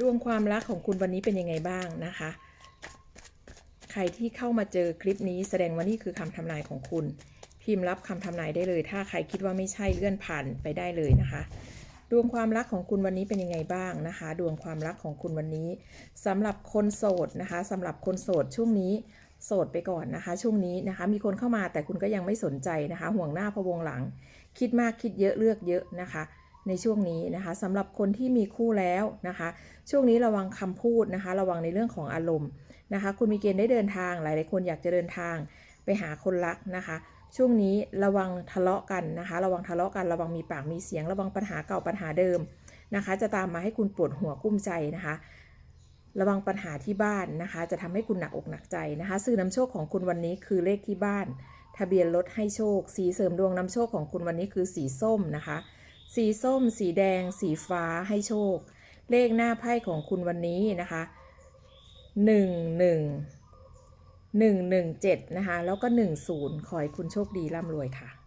ดวงความรักของคุณวันนี้เป็นยังไงบ้างนะคะ ใครที่เข้ามาเจอคลิปนี้แสดงว่านี่คือคำทำนายของคุณ พิมพ์รับคำทำนายได้เลย ถ้าใครคิดว่าไม่ใช่เลื่อนผ่านไปได้เลยนะคะ ดวงความรักของคุณวันนี้เป็นยังไงบ้างนะคะ ดวงความรักของคุณวันนี้สำหรับคนโสดนะคะสำหรับคนโสดช่วงนี้โสดไปก่อนนะคะ ช่วงนี้นะคะ มีคนเข้ามาแต่คุณก็ยังไม่สนใจนะคะ ห่วงหน้าพะวงหลัง คิดมากคิดเยอะเลือกเยอะนะคะ ในช่วงนี้นะคะสำหรับคนที่มีคู่แล้วนะคะ ช่วงนี้ระวังคำพูดนะคะ ระวังในเรื่องของอารมณ์นะคะ คุณมีเกณฑ์ได้เดินทาง หลายๆคนอยากจะเดินทางไปหาคนรักนะคะ ช่วงนี้ระวังทะเลาะกันนะคะ ระวังทะเลาะกันระวังมีปากมีเสียง ระวังปัญหาเก่าปัญหาเดิมนะคะ จะตามมาให้คุณปวดหัวกุ้มใจนะคะ ระวังปัญหาที่บ้านนะคะ จะทำให้คุณหนักอกหนักใจนะคะสื่อนำโชคของคุณวันนี้คือเลขที่บ้าน ทะเบียนรถให้โชค สีเสริมดวงนำโชคของคุณวันนี้คือสีส้มนะคะ สีส้ม สีแดง สีฟ้าให้โชค เลขหน้าไพ่ของคุณวันนี้นะคะหนึ่งหนึ่งหนึ่งหนึ่งเจ็ดนะคะ แล้วก็หนึ่งศูนย์ขอให้คุณโชคดีร่ำรวยค่ะ